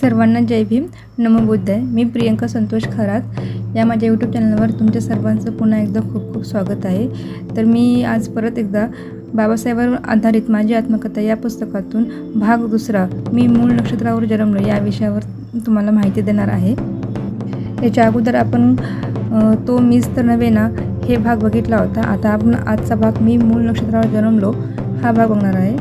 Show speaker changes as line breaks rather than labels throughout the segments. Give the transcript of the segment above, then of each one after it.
सर्वांना जय भीम. नमो आहे. मी प्रियंका संतोष खरात. या माझ्या यूट्यूब चॅनलवर तुमच्या सर्वांचं पुन्हा एकदा खूप खूप स्वागत आहे. तर मी आज परत एकदा बाबासाहेबांवर आधारित माझी आत्मकथा या पुस्तकातून भाग दुसरा मी मूळ नक्षत्रावर जन्मलो या विषयावर तुम्हाला माहिती देणार आहे. याच्या अगोदर आपण तो मीच तर नव्हे ना हे भाग बघितला होता. आता आपण आजचा भाग मी मूळ नक्षत्रावर जन्मलो हा भाग बघणार आहे.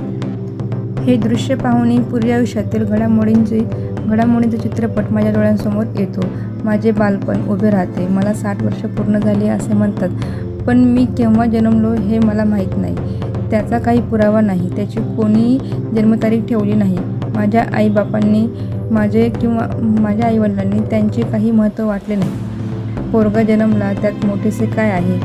हे दृश्य पाहून पूर्वी आयुष्यातील घडामोडींचे घडामोडींचा चित्रपट माझ्या डोळ्यांसमोर येतो. माझे बालपण उभे राहते. मला साठ वर्ष पूर्ण झाली असे म्हणतात. पण मी केव्हा जन्मलो हे मला माहीत नाही. त्याचा काही पुरावा नाही. त्याची कोणी जन्मतारीख ठेवली नाही. माझ्या आईबापांनी माझे किंवा माझ्या आईवडिलांनी त्यांचे काही महत्त्व वाटले नाही. पोरगा जन्मला त्यात मोठेसे काय आहे?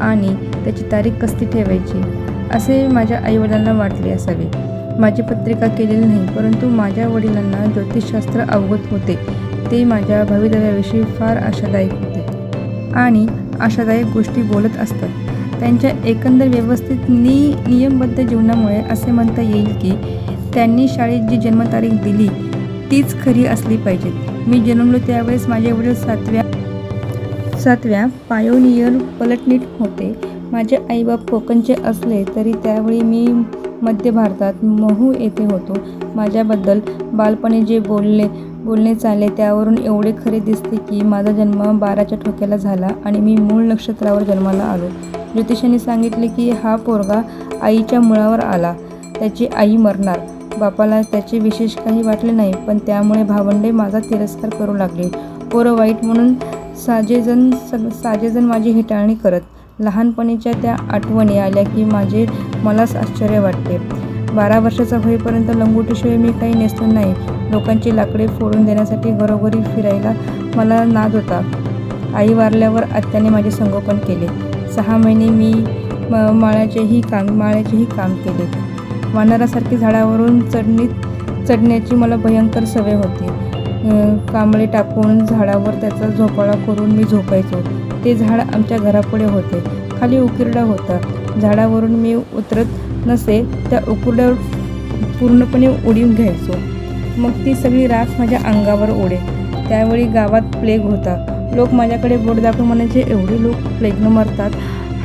आणि त्याची तारीख कसली ठेवायची? असे माझ्या आईवडिलांना वाटले असावे. माझी पत्रिका केलेली नाही परंतु माझ्या वडिलांना ज्योतिषशास्त्र अवगत होते. ते माझ्या भवितव्याविषयी फार आशादायक होते. आणि आशादायक गोष्टी बोलत असतात. त्यांच्या एकंदर व्यवस्थित नि नियमबद्ध जीवनामुळे असे म्हणता येईल की त्यांनी शाळेत जी जन्मतारीख दिली तीच खरी असली पाहिजे मी जन्मलो त्यावेळेस माझे वडील सातव्या सातव्या पायोनियर पलटणीत होते. माझे आईबाप कोकणचे असले तरी त्यावेळी मी मध्य भारतात महू येथे होतो. माझ्याबद्दल बालपणी जे बोलले बोलणे चालले त्यावरून एवढे खरे दिसते की माझा जन्म बाराच्या ठोक्याला झाला आणि मी मूळ नक्षत्रावर जन्माला आलो. ज्योतिषाने सांगितले की हा पोरगा आईच्या मुळावर आला. त्याची आई मरणार. बापाला त्याचे विशेष काही वाटले नाही पण त्यामुळे भावंडे माझा तिरस्कार करू लागले. पोरं वाईट म्हणून साजेजण सग साजेजण माझी हेटाळणी करत. लहानपणीच्या त्या आठवणी आल्या की माझे मलाच आश्चर्य वाटते. बारा वर्षाचा होईपर्यंत लंगोटीशिवाय मी काही नेसलो नाही. लोकांची लाकडे फोडून देण्यासाठी घरोघरी फिरायला मला नाद होता. आई वारल्यावर आत्याने माझे संगोपन केले. सहा महिने मी म- माळ्याचेही काम माळ्याचेही काम केले. वानरासारखी झाडावरून चढणीत चढण्याची मला भयंकर सवय होती. कांबळे टाकून झाडावर त्याचा झोपाळा करून मी झोपायचो. ते झाड आमच्या घरापुढे होते. खाली उकिरडा होता. झाडावरून मी उतरत नसे त्या उकुरड्यावर पूर्णपणे उडी घ्यायचो. मग ती सगळी राख माझ्या अंगावर ओढे. त्यावेळी गावात प्लेग होता. लोक माझ्याकडे बोट दाखवून म्हणायचे एवढे लोक प्लेगनं मरतात.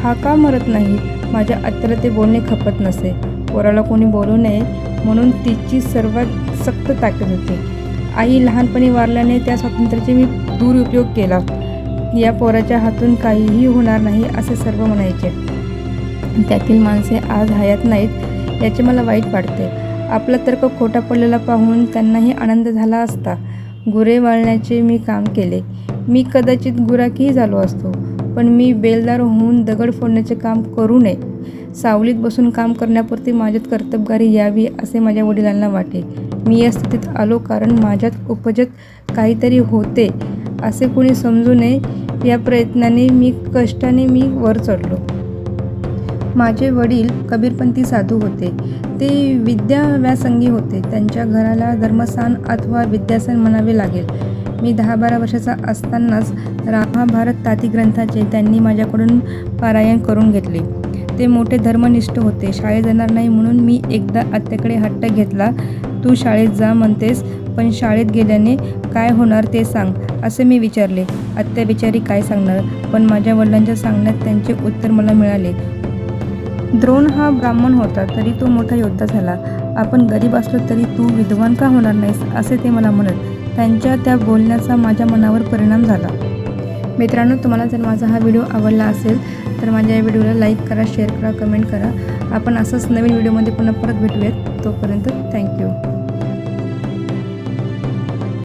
हा का मरत नाही? माझ्या आत्याला ते बोलणे खपत नसे. पोराला कोणी बोलू नये. म्हणून तिची सर्वात सक्त ताकद होती. आई लहानपणी वारल्याने त्या स्वातंत्र्याचे मी दुरुपयोग केला. या पोराच्या हातून काहीही होणार नाही असे सर्व म्हणायचे. त्यातील माणसे आज हयात नाहीत याचे मला वाईट वाटते. आपला तर्क खोटा पडलेला पाहून त्यांनाही आनंद झाला असता. गुरे वळण्याचे मी काम केले. मी कदाचित गुराकीही झालो असतो पण मी बेलदार होऊन दगड फोडण्याचे काम करू नये. सावलीत बसून काम करण्यापुरती माझ्यात कर्तबगारी यावी असे माझ्या वडिलांना वाटे. मी या स्थितीत आलो कारण माझ्यात उपजत काहीतरी होते असे कोणी समजू नये. या प्रयत्नाने मी कष्टाने मी वर चढलो. माझे वडील कबीरपंथी साधू होते. ते विद्या व्यासंगी होते. त्यांच्या घराला धर्मस्थान अथवा विद्यासन म्हणावे लागेल. मी दहा बारा वर्षाचा असतानाच महाभारत ताती ग्रंथाचे त्यांनी माझ्याकडून पारायण करून घेतले. ते मोठे धर्मनिष्ठ होते. शाळेत जाणार नाही म्हणून मी एकदा आत्याकडे हट्ट घेतला. तू शाळेत जा म्हणतेस पण शाळेत गेल्याने काय होणार ते सांग असे मी विचारले. आत्या बिचारी काय सांगणार? पण माझ्या वडिलांच्या सांगण्यात त्यांचे उत्तर मला मिळाले. द्रोण हा ब्राह्मण होता तरी तो मोठा योद्धा झाला. आपण गरीब असलो तरी तू विद्वान का होणार नाहीस असे ते मला म्हणत त्यांच्या त्या बोलण्याचा माझ्या मनावर परिणाम झाला. मित्रांनो तुम्हाला जर माझा हा व्हिडिओ आवडला असेल तर माझ्या या व्हिडिओला लाईक करा शेअर करा कमेंट करा. आपण असंच नवीन व्हिडिओमध्ये पुन्हा परत भेटूयात तोपर्यंत थँक्यू